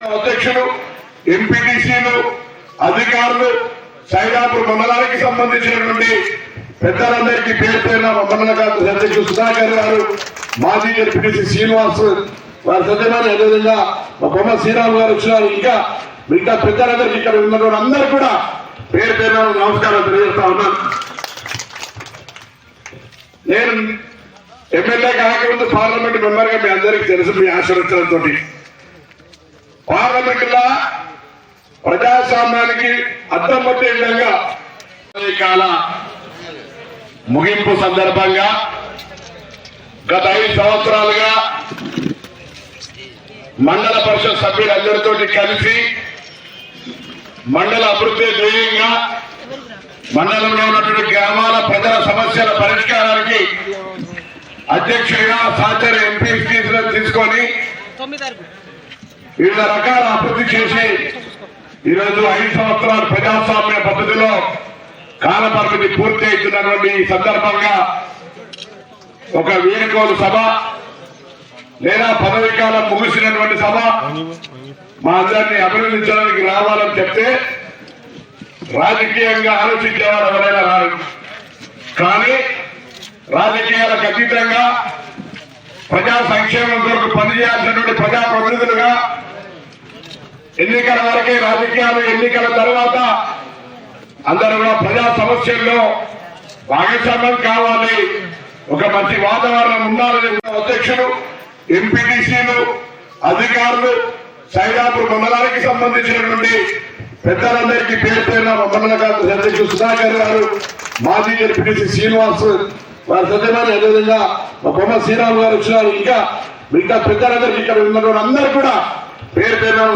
అధ్యక్షులు ఎంపీటీసీలు అధికారులు సైదాపూర్ మండలానికి సంబంధించినటువంటి పెద్దలందరికీ పేరు పేరున మండల అధ్యక్షులు సుధాకర్ గారు మాజీ ఎంపీటీసీ శ్రీనివాస్ వారి సత్యనారాయణ అదేవిధంగా మా బొమ్మ శ్రీరామ్ గారు వచ్చినారు. ఇంకా మిగతా పెద్దలందరికీ ఇక్కడ ఉన్నటువంటి అందరూ కూడా పేరు పేరున నమస్కారం తెలియజేస్తా ఉన్నాను. నేను ఎమ్మెల్యే కాకముందు పార్లమెంట్ మెంబర్గా మీ అందరికీ తెలుసు మీ ఆశీర్వచనంతో పార్లమెంట్లా ప్రజాస్వామ్యానికి అద్దం పట్టే విధంగా కాల ముగింపు సందర్భంగా గత ఐదు సంవత్సరాలుగా మండల పరిషత్ సభ్యులందరితో కలిసి మండల అభివృద్ధి ధ్యేయంగా మండలంలో ఉన్నటువంటి గ్రామాల ప్రజల సమస్యల పరిష్కారానికి అధ్యక్షుడిగా సహచర ఎంపీ తీసుకొని వివిధ రకాల అభివృద్ధి చేసి ఈరోజు ఐదు సంవత్సరాల ప్రజాస్వామ్య పద్ధతిలో కాలపరిమితి పూర్తి అవుతున్నటువంటి ఈ సందర్భంగా ఒక వీరుకోలు సభ లేదా పదవి కాలం ముగిసినటువంటి సభ మా అందరినీ అభినందించడానికి రావాలని చెప్తే రాజకీయంగా ఆలోచించేవారు ఎవరైనా రారు. కానీ రాజకీయాలకు అతీతంగా ప్రజా సంక్షేమం కొరకు పనిచేయాల్సినటువంటి ప్రజాప్రతినిధులుగా ఎన్నికల వరకే రాజకీయాలు ఎన్నికల తర్వాత అందరూ కూడా ప్రజా సమస్యల్లో భాగస్వామ్యం కావాలి. ఒక మంచి వాతావరణం ఉండాలని అధ్యక్షులు ఎంపీటీసీలు అధికారులు సైదాపూర్ మండలానికి సంబంధించినటువంటి పెద్దలందరికీ పేరు పేరున మండల అధ్యక్షుడు సుధాకర్ గారు మాజీ ఎంపీటీసీ శ్రీనివాస్ వారి సత్యనారాయణ అదేవిధంగా మా బొమ్మ శ్రీరామ్ గారు వచ్చినారు. ఇంకా మిగతా పెద్దలందరికీ ఇక్కడ ఉన్నటువంటి అందరూ కూడా పేరు పేరున